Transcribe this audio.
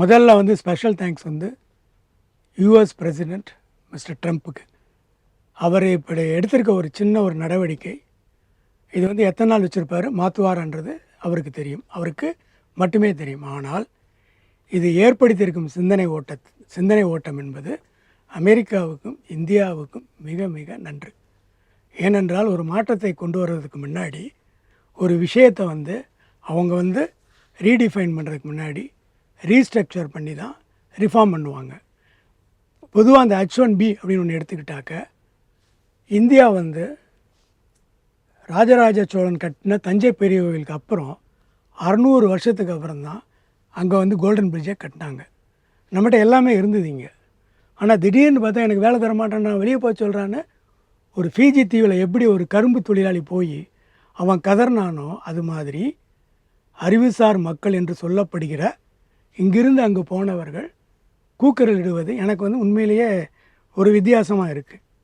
முதல்ல வந்து special thanks வந்து யூஎஸ் பிரசிடெண்ட் மிஸ்டர் ட்ரம்ப்புக்கு அவர் இப்படி எடுத்திருக்க ஒரு சின்ன ஒரு நடவடிக்கை. இது வந்து எத்தனை நாள் வச்சுருப்பார்? மாற்றுவார்ன்றது அவருக்கு தெரியும். அவருக்கு மட்டுமே தெரியும். ஆனால் இது ஏற்படுத்தியிருக்கும் சிந்தனை ஓட்ட சிந்தனை ஓட்டம் என்பது அமெரிக்காவுக்கும் இந்தியாவுக்கும் மிக மிக நன்று. ஏனென்றால் ஒரு மாற்றத்தை கொண்டு வர்றதுக்கு முன்னாடி ஒரு விஷயத்தை வந்து அவங்க வந்து ரீடிஃபைன் பண்ணுறதுக்கு முன்னாடி ரீஸ்ட்ரக்சர் பண்ணி தான் ரிஃபார்ம் பண்ணுவாங்க. பொதுவாக அந்த ஹச் ஒன் பி அப்படின்னு ஒன்று எடுத்துக்கிட்டாக்க இந்தியா வந்து ராஜராஜ சோழன் கட்டின தஞ்சை பெரிய கோவிலுக்கு அப்புறம் அறநூறு வருஷத்துக்கு அப்புறம் தான் அங்கே வந்து கோல்டன் பிரிட்ஜை கட்டினாங்க. நம்மகிட்ட எல்லாமே இருந்தது இங்கே. ஆனால் திடீர்னு பார்த்தா எனக்கு வேலை தர மாட்டேன் நான் வெளியே போக சொல்கிறான்னு ஒரு ஃபீஜி தீவில் எப்படி ஒரு கரும்பு தொழிலாளி போய் அவன் கதர்னானோ அது மாதிரி அறிவுசார் மக்கள் என்று சொல்லப்படுகிற இங்கிருந்து அங்கே போனவர்கள் கூக்குரலிடுவது எனக்கு வந்து உண்மையிலேயே ஒரு வித்தியாசமாக இருக்குது